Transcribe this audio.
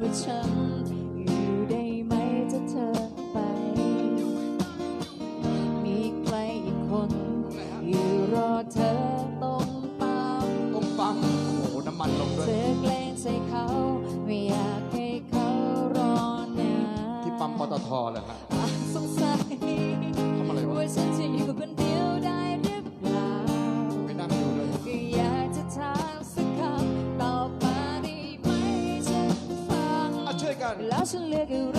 ว่าฉันอยู่ได้ไหมจะเธอไป มีใครอีกคน อยู่รอเธอตรงปั๊มตรงปั๊มโอ้น้ำมันลงด้วยเธอแกล้งใส่เขาไม่อยากให้เขารอนานที่ปั๊มปตทเลยครับสงสัย Nasıl le